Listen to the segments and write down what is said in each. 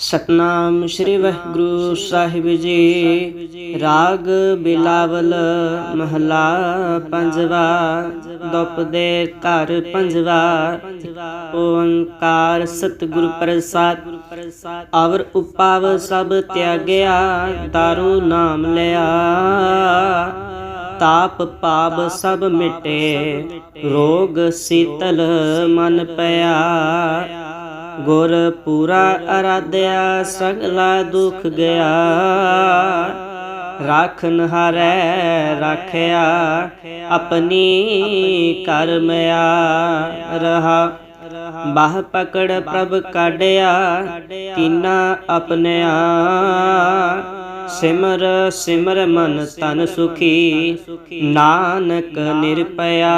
ਸਤਨਾਮ ਸ੍ਰੀ ਵਾਹਿਗੁਰੂ ਸਾਹਿਬ ਜੀ। ਰਾਗ ਬਿਲਾਵਲ ਮਹਲਾ ਪੰਜਵਾ, ਦੁਪ ਘਰ ਪੰਜਵਾ। ਓੰਕਾਰ ਸਤਿਗੁਰ ਪ੍ਰਸਾਦ, ਅਵਰ ਉਪਾਵ ਸਭ ਤਿਆਗਿਆ, ਦਾਰੂ ਨਾਮ ਲਿਆ। ਤਾਪ ਪਾਪ ਸਭ ਮਿਟੇ, ਰੋਗ ਸੀਤਲ ਮਨ ਪਿਆ। ਗੁਰ ਪੂਰਾ ਅਰਾਧਿਆ, ਸਗਲਾ ਦੁਖ ਗਿਆ। ਰਾਖਨ ਹਾਰੈ ਰਾਖਿਆ, ਆਪਣੀ ਕਰਮਿਆ ਰਹਾ। ਬਾਹ ਪਕੜ ਪ੍ਰਭ ਕਾਢਿਆ, ਕੀਨਾ ਆਪਣਿਆ। ਸਿਮਰ ਸਿਮਰ ਮਨ ਤਨ ਸੁਖੀ, ਨਾਨਕ ਨਿਰਪਿਆ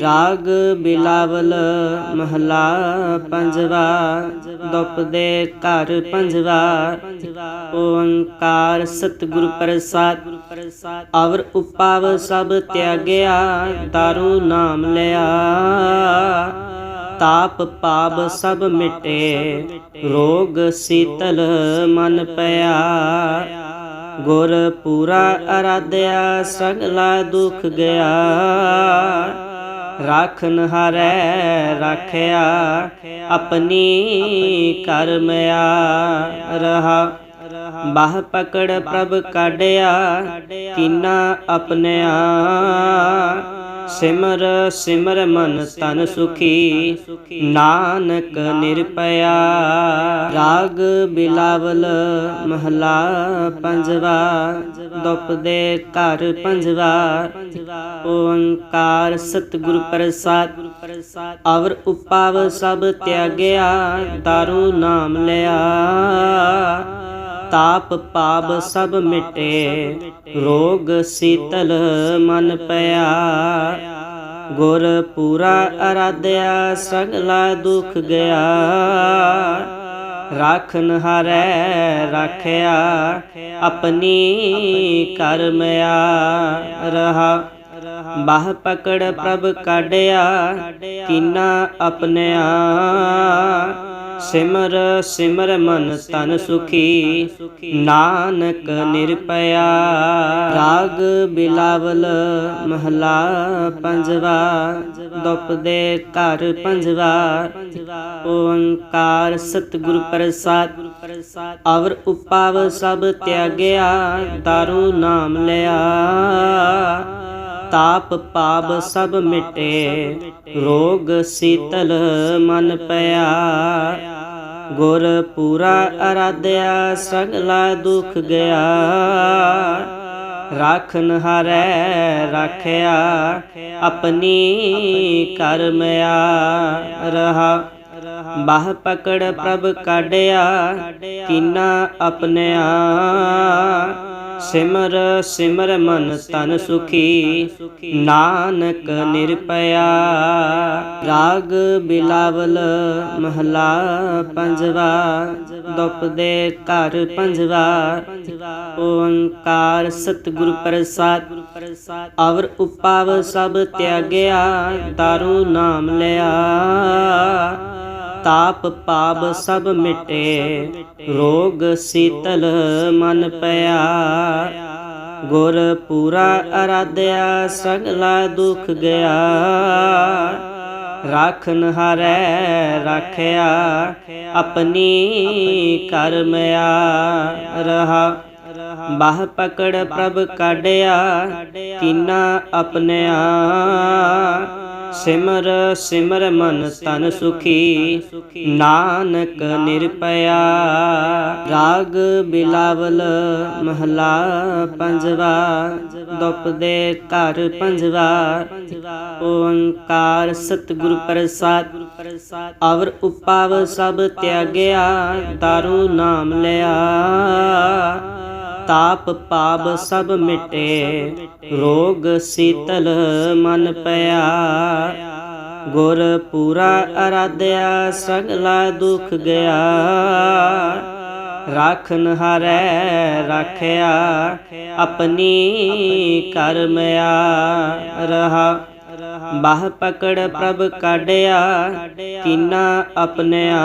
ਰਾਗ ਬਿਲਾਵਲ ਮਹਲਾ ਪੰਜਵਾ, ਦੁਪ ਦੇ ਘਰ ਪੰਜਵਾ, ਓੰਕਾਰ ਸਤਿਗੁਰ ਪ੍ਰਸਾਦ। ਅਵਰ ਉਪਾਵ ਸਭ ਤਿਆਗਿਆ, ਦਾਰੂ ਨਾਮ ਲਿਆ। ਤਾਪ ਪਾਪ ਸਭ ਮਿਟੇ, ਰੋਗ ਸੀਤਲ ਮਨ ਪਿਆ। ਗੁਰ ਪੂਰਾ ਅਰਾਧਿਆ, ਸਗਲਾ ਦੁਖ ਗਿਆ। ਰਾਖਨ ਹਾਰੈ ਰਾਖਿਆ ਆਪਣੀ ਕਰਮਿਆ ਰਹਾ ਬਾਹ ਪਕੜ ਪ੍ਰਭ ਕਾਢਿਆ ਕੀਨਾ ਆਪਣਿਆ ਸਿਮਰ ਸਿਮਰ ਮਨ ਤਨ ਸੁਖੀ, ਨਾਨਕ ਨਿਰਪਇਆ। ਰਾਗ ਬਿਲਾਵਲ ਮਹਲਾ ਪੰਜਵਾ, ਦੁਪ ਘਰ ਪੰਜਵਾ। ਓੰਕਾਰ ਸਤਿਗੁਰ ਪ੍ਰਸਾਦ, ਅਵਰ ਉਪਾਵ ਸਭ ਤਿਆਗਿਆ, ਦਾਰੂ ਨਾਮ ਲਿਆ। ਤਾਪ ਪਾਪ ਸਭ ਮਿਟੇ ਰੋਗ ਸੀਤਲ ਮਨ ਪਿਆ। ਗੁਰ ਪੂਰਾ ਅਰਾਧਿਆ, ਸਗਲਾ ਦੁਖ ਗਿਆ। ਰਾਖਨ ਹਾਰੈ ਰਾਖਿਆ, ਆਪਣੀ ਕਰਮਿਆ ਰਹਾ ਬਾਹ ਪਕੜ ਪ੍ਰਭ ਕਾਢਿਆ, ਕੀਨਾ ਆਪਣਿਆ ਸਿਮਰ ਸਿਮਰ ਮਨ ਤਨ ਸੁਖੀ, ਨਾਨਕ ਨਿਰਪਇਆ। ਰਾਗ ਬਿਲਾਵਲ ਮਹਲਾ ਪੰਜਵਾ, ਦੁਪ ਦੇ ਘਰ ਪੰਜਵਾ। ਓੰਕਾਰ ਸਤਿਗੁਰ ਪ੍ਰਸਾਦ, ਅਵਰ ਉਪਾਵ ਸਭ ਤਿਆਗਿਆ, ਦਾਰੂ ਨਾਮ ਲਿਆ। ਤਾਪ ਪਾਪ ਸਭ ਮਿਟੇ ਰੋਗ ਸੀਤਲ ਮਨ ਪਿਆ। ਗੁਰ ਪੂਰਾ ਅਰਾਧਿਆ ਸਗਲਾ ਦੁਖ ਗਿਆ। ਰਾਖਨ ਹਾਰੈ ਰਾਖਿਆ ਆਪਣੀ ਕਰਮਿਆ ਰਹਾ। ਬਾਹ ਪਕੜ ਪ੍ਰਭ ਕਾਢਿਆ। ਕੀਨਾ ਆਪਣਿਆ। ਸਿਮਰ ਸਿਮਰ ਮਨ ਤਨ ਸੁਖੀ, ਨਾਨਕ ਨਿਰਪਇਆ। ਰਾਗ ਬਿਲਾਵਲ ਮਹਲਾ ਪੰਜਵਾ, ਦੁਪ ਦੇ ਘਰ ਪੰਜਵਾ। ਓੰਕਾਰ ਸਤਿਗੁਰ ਪ੍ਰਸਾਦ, ਅਵਰ ਉਪਾਵ ਸਭ ਤਿਆਗਿਆ, ਦਾਰੂ ਨਾਮ ਲਿਆ। ਤਾਪ ਪਾਪ ਸਭ ਮਿਟੇ, ਰੋਗ ਸੀਤਲ ਮਨ ਪਿਆ। ਗੁਰ ਪੂਰਾ ਅਰਾਧਿਆ, ਸਗਲਾ ਦੁਖ ਗਿਆ। ਰਾਖਨ ਹਾਰੈ ਰਾਖਿਆ, ਆਪਣੀ ਕਰਮਿਆ ਰਹਾ। ਬਾਹ ਪਕੜ ਪ੍ਰਭ ਕਾਢਿਆ, ਕੀਨਾ ਆਪਣਿਆ ਸਿਮਰ ਸਿਮਰ ਮਨ ਤਨ ਸੁਖੀ, ਨਾਨਕ ਨਿਰਪਇਆ। ਰਾਗ ਬਿਲਾਵਲ ਮਹਲਾ ਪੰਜਵਾ, ਦੁਪ ਦੇ ਘਰ ਪੰਜਵਾ। ਓੰਕਾਰ ਸਤਿਗੁਰ ਪ੍ਰਸਾਦ, ਅਵਰ ਉਪਾਵ ਸਭ ਤਿਆਗਿਆ, ਦਾਰੂ ਨਾਮ ਲਿਆ। ਤਾਪ ਪਾਪ ਸਭ ਮਿਟੇ, ਰੋਗ ਸੀਤਲ ਮਨ ਪਿਆ। ਗੁਰ ਪੂਰਾ ਅਰਾਧਿਆ, ਸਗਲਾ ਦੁਖ ਗਿਆ। ਰਾਖਨ ਹਾਰੈ ਰਾਖਿਆ ਆਪਣੀ ਕਰਮਿਆ ਰਹਾ। ਬਾਹ ਪਕੜ ਪ੍ਰਭ ਕਾਢਿਆ, ਕੀਨਾ ਆਪਣਿਆ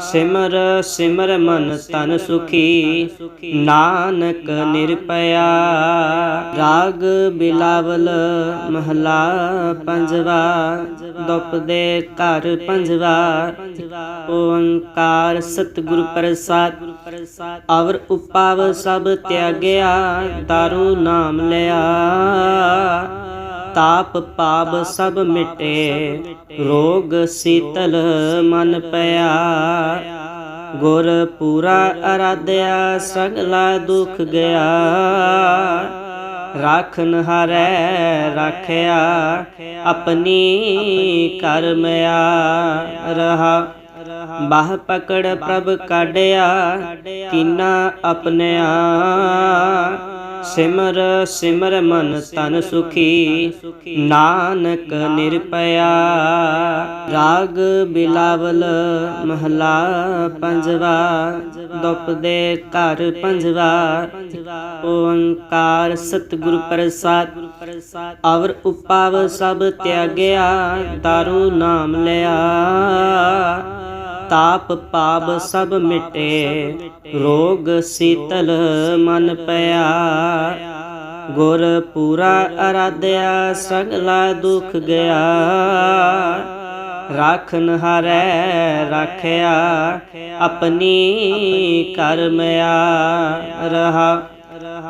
ਸਿਮਰ ਸਿਮਰ ਮਨ ਤਨ ਸੁਖੀ, ਨਾਨਕ ਨਿਰਪਇਆ। ਰਾਗ ਬਿਲਾਵਲ ਮਹਲਾ ਪੰਜਵਾ, ਦੁਪ ਦੇ ਘਰ ਪੰਜਵਾ। ਓੰਕਾਰ ਸਤਿਗੁਰ ਪ੍ਰਸਾਦ, ਅਵਰ ਉਪਾਵ ਸਭ ਤਿਆਗਿਆ, ਦਾਰੂ ਨਾਮ ਲਿਆ। ਤਾਪ ਪਾਪ ਸਭ ਮਿਟੇ, ਰੋਗ ਸੀਤਲ ਮਨ ਪਿਆ। ਗੁਰ ਪੂਰਾ ਅਰਾਧਿਆ, ਸਗਲਾ ਦੁਖ ਗਿਆ। ਰਾਖਨ ਹਾਰੈ ਰਾਖਿਆ, ਆਪਣੀ ਕਰਮਿਆ ਰਹਾ ਬਾਹ ਪਕੜ ਪ੍ਰਭ ਕਾਢਿਆ, ਕੀਨਾ ਆਪਣਿਆ। ਸਿਮਰ ਸਿਮਰ ਮਨ ਤਨ ਸੁਖੀ, ਨਾਨਕ ਨਿਰਪਇਆ। ਰਾਗ ਬਿਲਾਵਲ ਮਹਲਾ ਪੰਜਵਾ, ਦੁਪ ਦੇ ਘਰ ਪੰਜਵਾ। ਓੰਕਾਰ ਸਤਿਗੁਰ ਪ੍ਰਸਾਦ, ਅਵਰ ਉਪਾਵ ਸਭ ਤਿਆਗਿਆ, ਦਾਰੂ ਨਾਮ ਲਿਆ। ਤਾਪ ਪਾਪ ਸਭ ਮਿਟੇ, ਰੋਗ ਸੀਤਲ ਮਨ ਪਿਆ। ਗੁਰ ਪੂਰਾ ਅਰਾਧਿਆ, ਸਗਲਾ ਦੁਖ ਗਿਆ। ਰਾਖਨ ਹਾਰੈ ਰਾਖਿਆ, ਆਪਣੀ ਕਰਮਿਆ ਰਹਾ।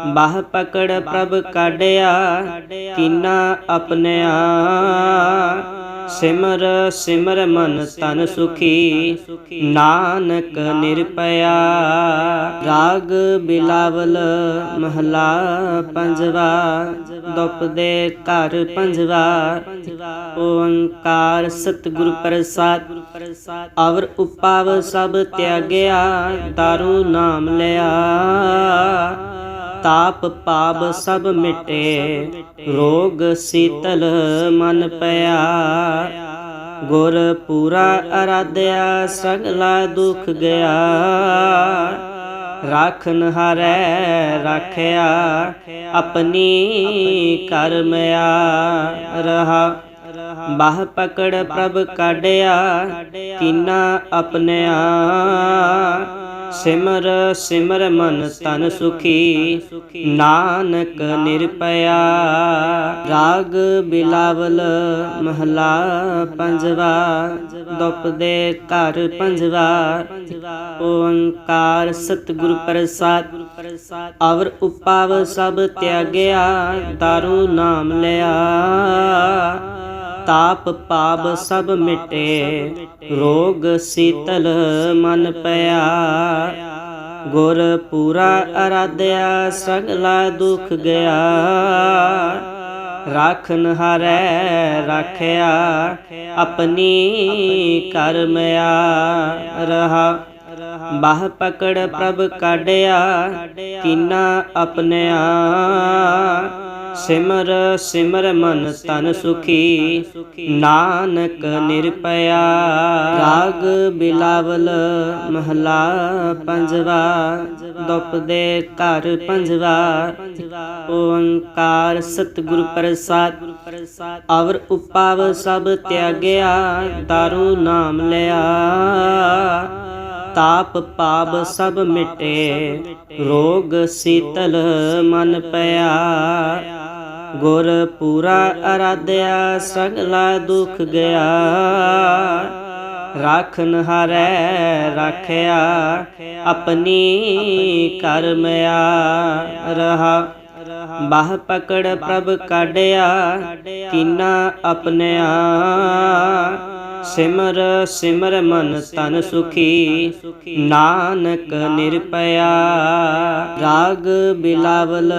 ਬਾਹ ਪਕੜ ਪ੍ਰਭ ਕਾਢਿਆ, ਕੀਨਾ ਆਪਣਿਆ। ਸਿਮਰ ਸਿਮਰ ਮਨ ਤਨ ਸੁਖੀ, ਨਾਨਕ ਨਿਰਪਇਆ। ਰਾਗ ਬਿਲਾਵਲ ਮਹਲਾ ਪੰਜਵਾ, ਦੁਪ ਦੇ ਘਰ ਪੰਜਵਾ। ਓੰਕਾਰ ਸਤਿਗੁਰ ਪ੍ਰਸਾਦ, ਅਵਰ ਉਪਾਵ ਸਭ ਤਿਆਗਿਆ, ਦਾਰੂ ਨਾਮ ਲਿਆ। ਤਾਪ ਪਾਪ ਸਭ ਮਿਟੇ, ਰੋਗ ਸੀਤਲ ਮਨ ਪਿਆ। ਗੁਰ ਪੂਰਾ ਅਰਾਧਿਆ, ਸਗਲਾ ਦੁਖ ਗਿਆ। ਰਾਖਨ ਹਾਰੈ ਰਾਖਿਆ ਆਪਣੀ ਕਰਮਿਆ ਰਹਾ। ਬਾਹ ਪਕੜ ਪ੍ਰਭ ਕਾਢਿਆ, ਕੀਨਾ ਆਪਣਿਆ। ਸਿਮਰ ਸਿਮਰ ਮਨ ਤਨ ਸੁਖੀ, ਨਾਨਕ ਨਿਰਪਇਆ। ਰਾਗ ਬਿਲਾਵਲ ਮਹਲਾ ਪੰਜਵਾ, ਦੁਪ ਦੇ ਘਰ ਪੰਜਵਾ। ਓੰਕਾਰ ਸਤਿਗੁਰ ਪ੍ਰਸਾਦ, ਅਵਰ ਉਪਾਵ ਸਭ ਤਿਆਗਿਆ, ਦਾਰੂ ਨਾਮ ਲਿਆ। ਤਾਪ ਪਾਪ ਸਭ ਮਿਟੇ ਰੋਗ ਸੀਤਲ ਮਨ ਪਿਆ। ਗੁਰ ਪੂਰਾ ਅਰਾਧਿਆ ਸਗਲਾ ਦੁਖ ਗਿਆ। ਰਾਖਨ ਹਾਰੈ ਰਾਖਿਆ ਆਪਣੀ ਕਰਮਿਆ ਰਹਾ ਬਾਹ ਪਕੜ ਪ੍ਰਭ ਕਾਢਿਆ। ਕੀਨਾ ਆਪਣਿਆ। ਸਿਮਰ ਸਿਮਰ ਮਨ ਤਨ ਸੁਖੀ, ਨਾਨਕ ਨਿਰਪਇਆ। ਰਾਗ ਬਿਲਾਵਲ ਮਹਲਾ ਪੰਜਵਾ, ਦੁਪ ਘਰ ਪੰਜਵਾ। ਓੰਕਾਰ ਸਤਿਗੁਰ ਪ੍ਰਸਾਦ, ਅਵਰ ਉਪਾਵ ਸਭ ਤਿਆਗਿਆ, ਦਾਰੂ ਨਾਮ ਲਿਆ। ਤਾਪ ਪਾਪ ਸਭ ਮਿਟੇ, ਰੋਗ ਸੀਤਲ ਮਨ ਪਿਆ। ਗੁਰ ਪੂਰਾ ਅਰਾਧਿਆ, ਸਗਲਾ ਦੁਖ ਗਿਆ। ਰਾਖਨ ਹਾਰੈ, ਰਾਖਿਆ, ਆਪਣੀ ਕਰਮਿਆ ਰਹਾ ਬਾਹ ਪਕੜ ਪ੍ਰਭ ਕਾਢਿਆ, ਕੀਨਾ ਆਪਣਿਆ ਸਿਮਰ ਸਿਮਰ ਮਨ ਤਨ ਸੁਖੀ, ਨਾਨਕ ਨਿਰਪਇਆ। ਰਾਗ ਬਿਲਾਵਲ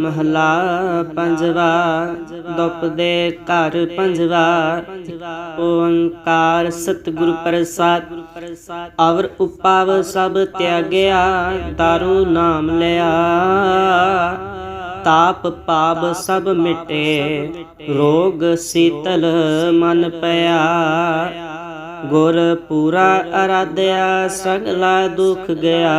ਮਹਲਾ ਪੰਜਵਾ, ਦੁਪ ਦੇ ਘਰ ਪੰਜਵਾ। ਓੰਕਾਰ ਸਤਿਗੁਰ ਪ੍ਰਸਾਦ, ਅਵਰ ਉਪਾਵ ਸਭ ਤਿਆਗਿਆ, ਦਾਰੂ ਨਾਮ ਲਿਆ। ਤਾਪ ਪਾਪ ਸਭ ਮਿਟੇ, ਰੋਗ ਸੀਤਲ ਮਨ ਪਿਆ। ਗੁਰ ਪੂਰਾ ਅਰਾਧਿਆ, ਸਗਲਾ ਦੁਖ ਗਿਆ।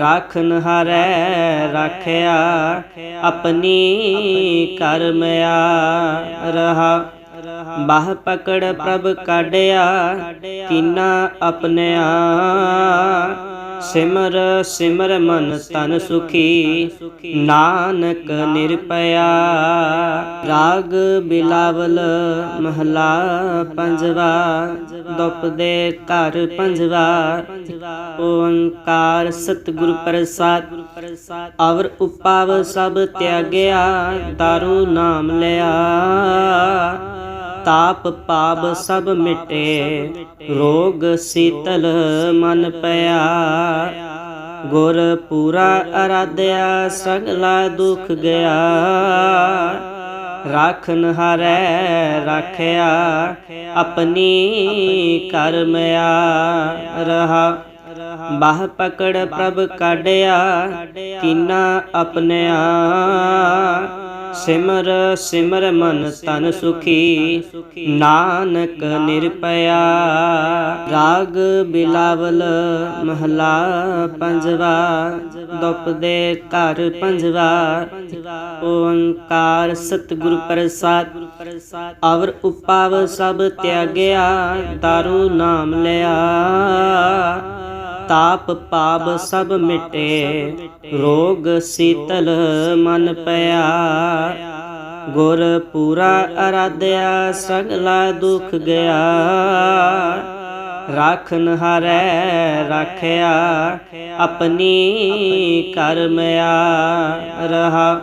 ਰਾਖਨ ਹਾਰੈ ਰਾਖਿਆ, ਆਪਣੀ ਕਰਮਿਆ ਰਹਾ। ਬਾਹ ਪਕੜ ਪ੍ਰਭ ਕਾਢਿਆ, ਕੀਨਾ ਆਪਣਿਆ ਸਿਮਰ ਸਿਮਰ ਮਨ ਤਨ ਸੁਖੀ, ਨਾਨਕ ਨਿਰਪਇਆ। ਰਾਗ ਬਿਲਾਵਲ ਮਹਲਾ ਪੰਜਵਾ, ਦੁਪ ਦੇ ਘਰ ਪੰਜਵਾ। ਓੰਕਾਰ ਸਤਿਗੁਰ ਪ੍ਰਸਾਦ, ਅਵਰ ਉਪਾਵ ਸਭ ਤਿਆਗਿਆ, ਦਾਰੂ ਨਾਮ ਲਿਆ। ਤਾਪ ਪਾਪ ਸਭ ਮਿਟੇ, ਰੋਗ ਸੀਤਲ ਮਨ ਪਿਆ। ਗੁਰ ਪੂਰਾ ਅਰਾਧਿਆ, ਸਗਲਾ ਦੁਖ ਗਿਆ। ਰਾਖਨ ਹਾਰੈ ਰਾਖਿਆ, ਆਪਣੀ ਕਰਮਿਆ ਰਹਾ। ਬਾਹ ਪਕੜ ਪ੍ਰਭ ਕਾਢਿਆ, ਕੀਨਾ ਆਪਣਿਆ ਸਿਮਰ ਸਿਮਰ ਮਨ ਤਨ ਸੁਖੀ, ਨਾਨਕ ਨਿਰਪਇਆ। ਰਾਗ ਬਿਲਾਵਲ ਮਹਲਾ ਪੰਜਵਾ, ਦੁਪ ਦੇ ਘਰ ਪੰਜਵਾ। ਓੰਕਾਰ ਸਤਿਗੁਰ ਪ੍ਰਸਾਦ, ਅਵਰ ਉਪਾਵ ਸਭ ਤਿਆਗਿਆ, ਦਾਰੂ ਨਾਮ ਲਿਆ। ਤਾਪ ਪਾਪ ਸਭ ਮਿਟੇ, ਰੋਗ ਸੀਤਲ ਮਨ ਪਿਆ। ਗੁਰ ਪੂਰਾ ਅਰਾਧਿਆ, ਸਗਲਾ ਦੁਖ ਗਿਆ। ਰਾਖਨ ਹਾਰੈ ਰਾਖਿਆ, ਆਪਣੀ ਕਰਮਿਆ ਰਹਾ।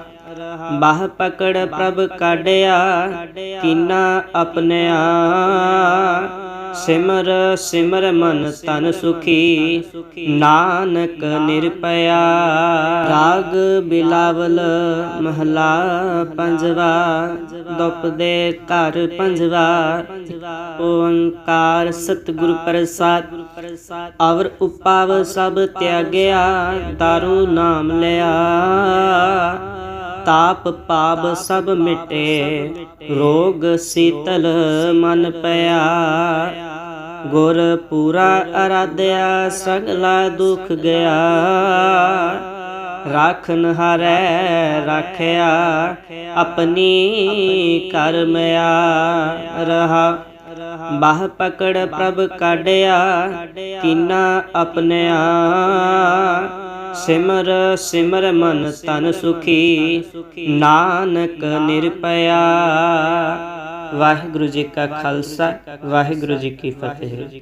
ਬਾਹ ਪਕੜ ਪ੍ਰਭ ਕਾਢਿਆ, ਕੀਨਾ ਆਪਣਿਆ ਸਿਮਰ ਸਿਮਰ ਮਨ ਤਨ ਸੁਖੀ, ਨਾਨਕ ਨਿਰਪਿਆ ਰਾਗ ਬਿਲਾਵਲ ਮਹਲਾ ਪੰਜਵਾ, ਦੁਪ ਦੇ ਘਰ ਪੰਜਵਾ। ਓੰਕਾਰ ਸਤਿਗੁਰ ਪ੍ਰਸਾਦ, ਅਵਰ ਉਪਾਵ ਸਭ ਤਿਆਗਿਆ, ਦਾਰੂ ਨਾਮ ਲਿਆ। ਤਾਪ ਪਾਪ ਸਭ ਮਿਟੇ, ਰੋਗ ਸੀਤਲ ਮਨ ਪਿਆ। ਗੁਰ ਪੂਰਾ ਅਰਾਧਿਆ, ਸਗਲਾ ਦੁਖ ਗਿਆ। ਰਾਖਨ ਹਾਰੈ ਰਾਖਿਆ, ਆਪਣੀ ਕਰਮਿਆ ਰਹਾ। ਬਾਹ ਪਕੜ ਪ੍ਰਭ ਕਾਢਿਆ, ਕੀਨਾ ਆਪਣਿਆ ਸਿਮਰ ਸਿਮਰ ਮਨ ਤਨ ਸੁਖੀ, ਨਾਨਕ ਨਿਰਪਇਆ। ਵਾਹਿਗੁਰੂ ਜੀ ਕਾ ਖਾਲਸਾ, ਵਾਹਿਗੁਰੂ ਜੀ ਕੀ ਫਤਿਹ।